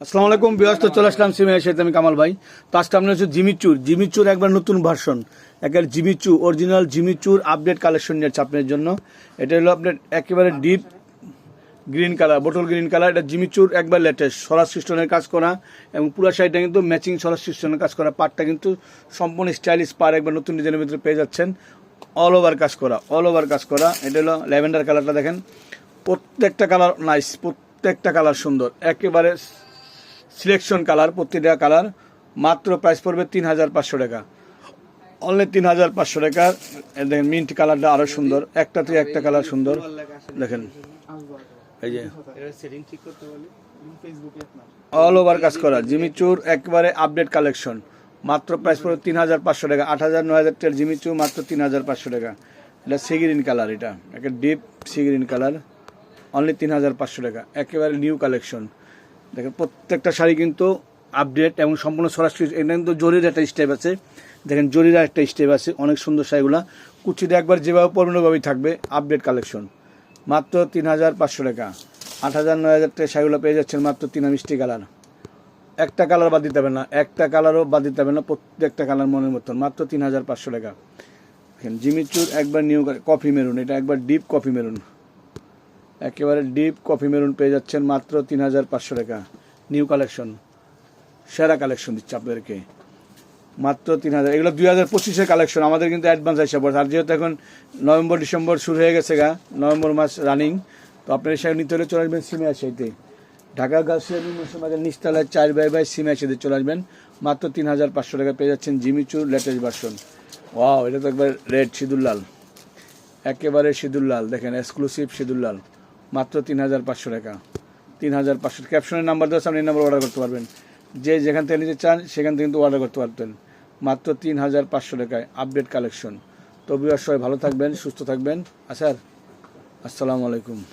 আসসালামু আলাইকুম ব্যস্ত চলে আসলাম সিমের সাথে আমি কামাল ভাই। তো আজকে আপনার হচ্ছে জিমিচুর। জিমিচুর একবার নতুন ভার্সন একের জিমিচু অরিজিনাল জিমিচুর আপডেট কালেকশন নিয়ে আপনার জন্য। এটা হলো আপনার একেবারে deep green colour bottle green colour এটা জিমিচুর একবার লেটেস্ট সরাস সিস্টেমের কাজ করা এবং পুরো সাইডটা কিন্তু ম্যাচিং সরাস সিস্টেমের কাজ করা। পার্টটা কিন্তু সম্পূর্ণ স্টাইলিশ পার একবার নতুন ডিজাইনের ভিতরে পেয়ে যাচ্ছেন। অল ওভার কাজ করা অল ওভার কাজ করা। এটা হলো ল্যাভেন্ডার কালারটা দেখেন। প্রত্যেকটা কালার নাইস প্রত্যেকটা কালার সুন্দর। একেবারে সিলেকশন কালার প্রতিটা কালার মাত্র প্রাইস পড়বে তিন হাজার পাঁচশো টাকা। অনলি তিন হাজার পাঁচশো টাকা দেখেন মিন্ট কালারটা আরও সুন্দর। একটা থেকে একটা কালার সুন্দর। দেখেন এই যে। অল ওভার কাজ করা জিমিচুর একবারে আপডেট কালেকশন মাত্র প্রাইস পড়বে তিন হাজার পাঁচশো টাকা। আট হাজার নয় হাজার টাকার জিমিচু মাত্র তিন হাজার পাঁচশো টাকা। এটা সিগ্রিন কালার এটা। একটা ডিপ সিগ্রিন কালার অনলি তিন হাজার পাঁচশো টাকা। একেবারে নিউ কালেকশন দেখেন, প্রত্যেকটা শাড়ি কিন্তু আপডেট এবং সম্পূর্ণ সরাসরি এটা কিন্তু জরির একটা স্টেপ আছে। দেখেন, জরির একটা স্টেপ আছে, অনেক সুন্দর শাড়িগুলা। কুচিটা একবার যেভাবে পরিমাণ ওভাবেই থাকবে আপডেট কালেকশন মাত্র তিন হাজার পাঁচশো টাকা। আট হাজার নয় হাজার টাকা শাড়িগুলো পেয়ে যাচ্ছেন মাত্র তিন মিষ্টি কালার। একটা কালার বাদ দিতে হবে না, একটা কালারও বাদ দিতে হবে না, প্রত্যেকটা কালার মনের মতন। মাত্র তিন হাজার পাঁচশো টাকা। দেখেন, জিমিচুর একবার নিউ কফি মেরুন এটা একবার ডিপ কফি মেরুন একেবারে ডিপ কফি মেরুন পেয়ে যাচ্ছেন মাত্র তিন হাজার পাঁচশো টাকা। নিউ কালেকশন, সেরা কালেকশন দিচ্ছে আপনাদেরকে। মাত্র তিন হাজার, এগুলো দুই হাজার পঁচিশের কালেকশন, আমাদের কিন্তু অ্যাডভান্স হিসাব আর যেহেতু এখন নভেম্বর, ডিসেম্বর শুরু হয়ে গেছে গা, নভেম্বর মাস রানিং, তো আপনার এসে নিতে হলে চলে আসবেন সিমে আসাইতে ঢাকা গাছিয়া মাঝে নিচতলায় চার বাই বাই সিমে আসাইতে চলে আসবেন। মাত্র তিন হাজার পাঁচশো টাকা পেয়ে যাচ্ছেন জিমিচুর লেটেস্ট ভার্সন। ওয়াও, এটা তো একবার রেড সিঁদুর লাল। একেবারে সিঁদুর লাল, দেখেন, এক্সক্লুসিভ সিঁদুর লাল। মাত্র তিন হাজার পাঁচশো টাকা। তিন হাজার পাঁচশো ক্যাপশনের নাম্বার দেওয়া আপনি নাম্বার অর্ডার করতে পারবেন। যে যেখান থেকে নিতে চান, সেখান থেকে কিন্তু অর্ডার করতে পারতেন। মাত্র তিন হাজার পাঁচশো টাকায় আপডেট কালেকশন তো বিবার সবাই ভালো থাকবেন, সুস্থ থাকবেন। আসার আসসালামু আলাইকুম।